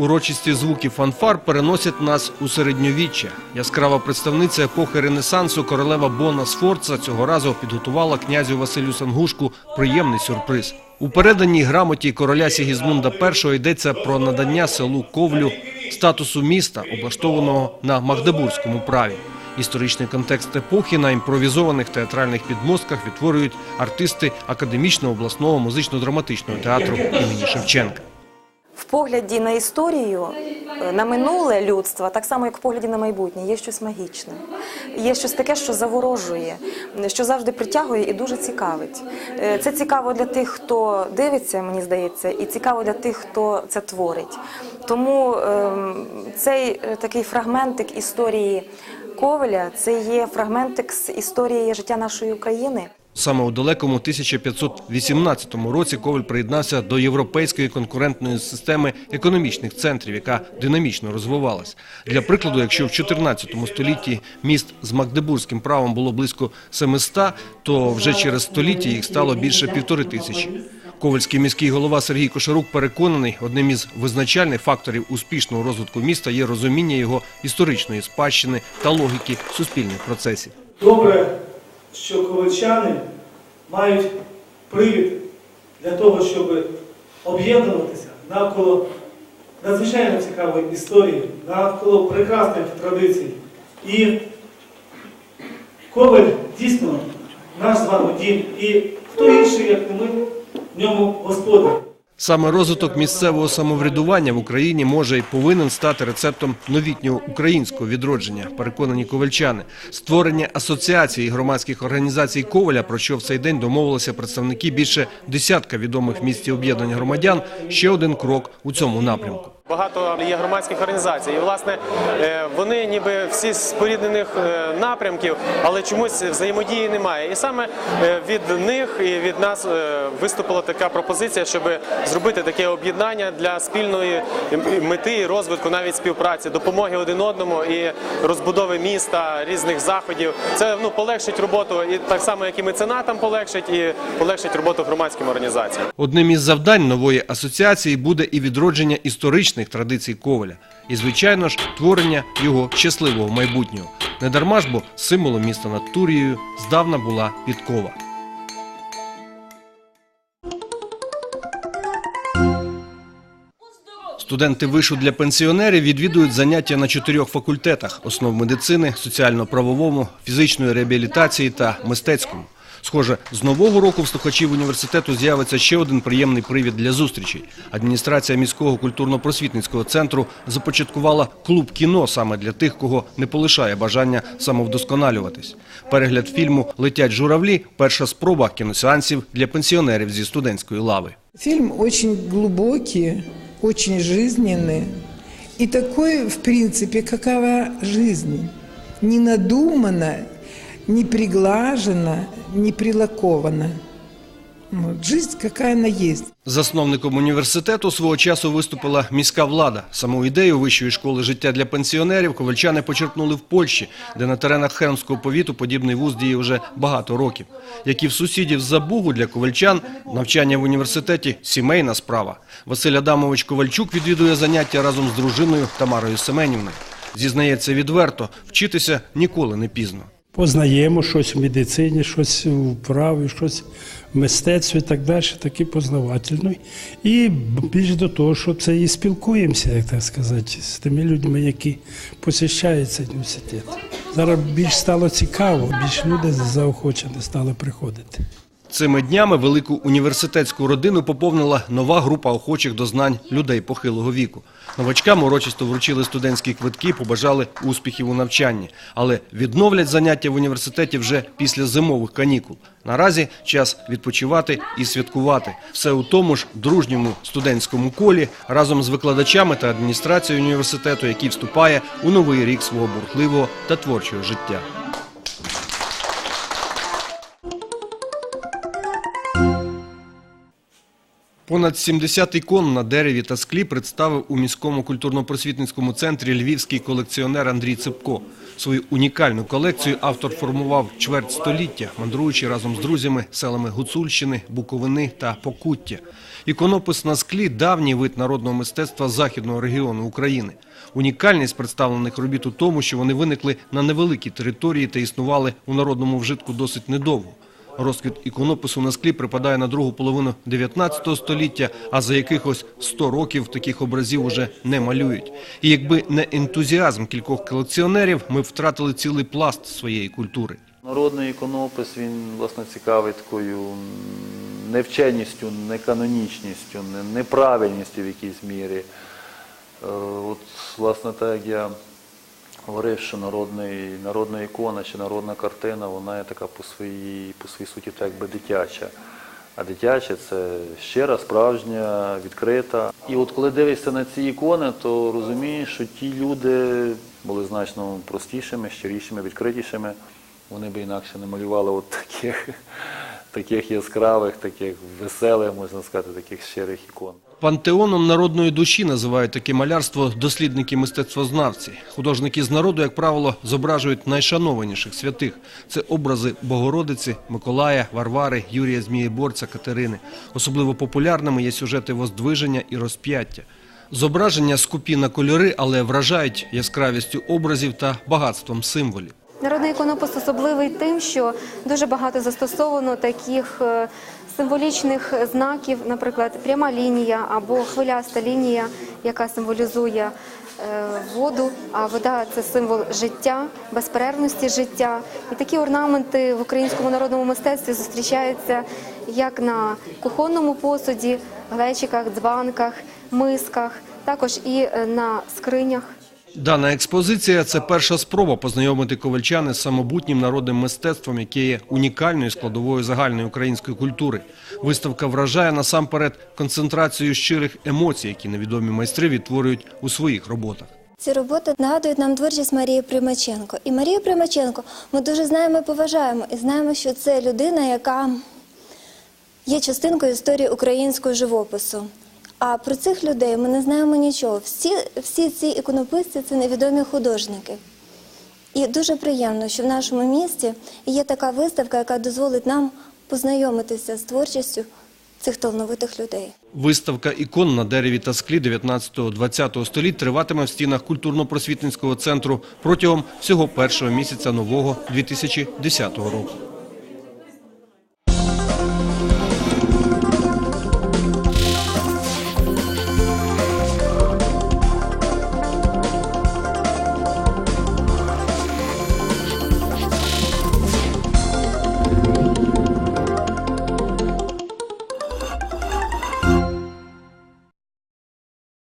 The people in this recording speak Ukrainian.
урочисті звуки фанфар переносять нас у середньовіччя. Яскрава представниця епохи Ренесансу королева Бона Сфорца цього разу підготувала князю Василю Сангушку приємний сюрприз. У переданій грамоті короля Сігізмунда І йдеться про надання селу Ковлю статусу міста, облаштованого на Магдебурзькому праві. Історичний контекст епохи на імпровізованих театральних підмостках відтворюють артисти академічного обласного музично-драматичного театру імені Шевченка. В погляді на історію, на минуле людства, так само як в погляді на майбутнє, є щось магічне, є щось таке, що заворожує, що завжди притягує і дуже цікавить. Е, Це цікаво для тих, хто дивиться, мені здається, і цікаво для тих, хто це творить. Тому ем, цей е, такий фрагментик історії Ковеля це є фрагментик з історії життя нашої України. Саме у далекому 1518 році Коваль приєднався до європейської конкурентної системи економічних центрів, яка динамічно розвивалась. Для прикладу, якщо в 14 столітті міст з магдебурзьким правом було близько 700, то вже через століття їх стало більше півтори тисячі. Ковальський міський голова Сергій Кошарук переконаний, одним із визначальних факторів успішного розвитку міста є розуміння його історичної спадщини та логіки суспільних процесів. Добре, що ковальчани мають привід для того, щоб об'єднуватися навколо надзвичайно цікавої історії, навколо прекрасних традицій. І Коваль дійсно наш з вами дім. І хто інший, як не ми, в ньому господар. Саме розвиток місцевого самоврядування в Україні може і повинен стати рецептом новітнього українського відродження. Переконані ковальчани. Створення асоціації громадських організацій Коваля, про що в цей день домовилися представники більше десятка відомих в місті об'єднань громадян. Ще один крок у цьому напрямку. Багато є громадських організацій, і власне е, вони ніби всі з поріднених е, напрямків, але чомусь взаємодії немає. І саме е, від них і від нас виступила така пропозиція, щоб зробити таке об'єднання для спільної мети і розвитку, навіть співпраці, допомоги один одному і розбудови міста, різних заходів. Це ну полегшить роботу і так само, як і меценатам полегшить, і полегшить роботу громадським організаціям. Одним із завдань нової асоціації буде і відродження історичних традицій Коваля. І, звичайно ж, творення його щасливого майбутнього. Недарма ж бо символом міста над Турією здавна була підкова. Студенти вишу для пенсіонерів відвідують заняття на чотирьох факультетах: основ медицини, соціально-правовому, фізичної реабілітації та мистецькому. Схоже, з нового року в слухачів університету з'явиться ще один приємний привід для зустрічей. Адміністрація міського культурно-просвітницького центру започаткувала клуб кіно саме для тих, кого не полишає бажання самовдосконалюватись. Перегляд фільму Летять журавлі перша спроба кіносеансів для пенсіонерів зі студентської лави. Фильм очень глубокий, очень жизненный. И такой, в принципе, какова жизнь. Не надумана, не приглажена, не прилакована. Вот, жизнь, какая она есть. Засновником університету свого часу виступила міська влада. Саму ідею вищої школи життя для пенсіонерів ковальчани почерпнули в Польщі, де на теренах Хермського повіту подібний вуз діє вже багато років. Як і в сусідів за Бугу для ковальчан, навчання в університеті – сімейна справа. Василь Адамович Ковальчук відвідує заняття разом з дружиною Тамарою Семенівною. Зізнається відверто, вчитися ніколи не пізно. Познаємо щось в медицині, щось в праві, щось в мистецтві і так далі, такі познавательно. І більш до того, що це і спілкуємося, як так сказати, з тими людьми, які посещають цей університет. Зараз більш стало цікаво, більш люди заохочені стали приходити. Цими днями велику університетську родину поповнила нова група охочих до знань людей похилого віку. Новачкам урочисто вручили студентські квитки, побажали успіхів у навчанні, але відновлять заняття в університеті вже після зимових канікул. Наразі час відпочивати і святкувати. Все у тому ж дружньому студентському колі разом з викладачами та адміністрацією університету, який вступає у новий рік свого бурхливого та творчого життя. Понад 70 ікон на дереві та склі представив у міському культурно-просвітницькому центрі львівський колекціонер Андрій Цепко. Свою унікальну колекцію автор формував чверть століття, мандруючи разом з друзями селами Гуцульщини, Буковини та Покуття. Іконопис на склі – давній вид народного мистецтва західного регіону України. Унікальність представлених робіт у тому, що вони виникли на невеликій території та існували у народному вжитку досить недовго. Розквіт іконопису на склі припадає на другу половину 19 століття, а за якихось 100 років таких образів уже не малюють. І якби не ентузіазм кількох колекціонерів, ми втратили цілий пласт своєї культури. Народний іконопис він власне цікавий такою невченістю, неканонічністю, не- неправильністю в якійсь мірі. Е, От, власне, так як я говорив, що народний, народна ікона чи народна картина, вона є така по своїй, по своїй суті так якби дитяча. А дитяча це щира, справжня, відкрита. І от коли дивишся на ці ікони, то розумієш, що ті люди були значно простішими, щирішими, відкритішими. Вони би інакше не малювали от таких, таких яскравих, таких веселих, можна сказати, таких щирих ікон. Пантеоном народної душі називають таке малярство дослідники мистецтвознавці. Художники з народу, як правило, зображують найшанованіших святих. Це образи Богородиці, Миколая, Варвари, Юрія Змієборця, Катерини. Особливо популярними є сюжети Воздвиження і розп'яття. Зображення скупі на кольори, але вражають яскравістю образів та багатством символів. Народний іконопис особливий тим, що дуже багато застосовано таких е, символічних знаків, наприклад, пряма лінія або хвиляста лінія, яка символізує е, воду. А вода це символ життя, безперервності життя. І такі орнаменти в українському народному мистецтві зустрічаються як на кухонному посуді, глечиках, дзванках, мисках, також і е, на скринях. Дана експозиція – це перша спроба познайомити ковальчани з самобутнім народним мистецтвом, яке є унікальною складовою загальної української культури. Виставка вражає насамперед концентрацією щирих емоцій, які невідомі майстри відтворюють у своїх роботах. Ці роботи нагадують нам творчість Марії Примаченко. І Марію Примаченко ми дуже знаємо і поважаємо, і знаємо, що це людина, яка є частинкою історії українського живопису. А про цих людей ми не знаємо нічого. Всі, всі ці іконописці це невідомі художники. І дуже приємно, що в нашому місті є така виставка, яка дозволить нам познайомитися з творчістю цих талановитих людей. Виставка ікон на дереві та склі 19-20 століть триватиме в стінах культурно-просвітницького центру протягом всього першого місяця нового 2010 року.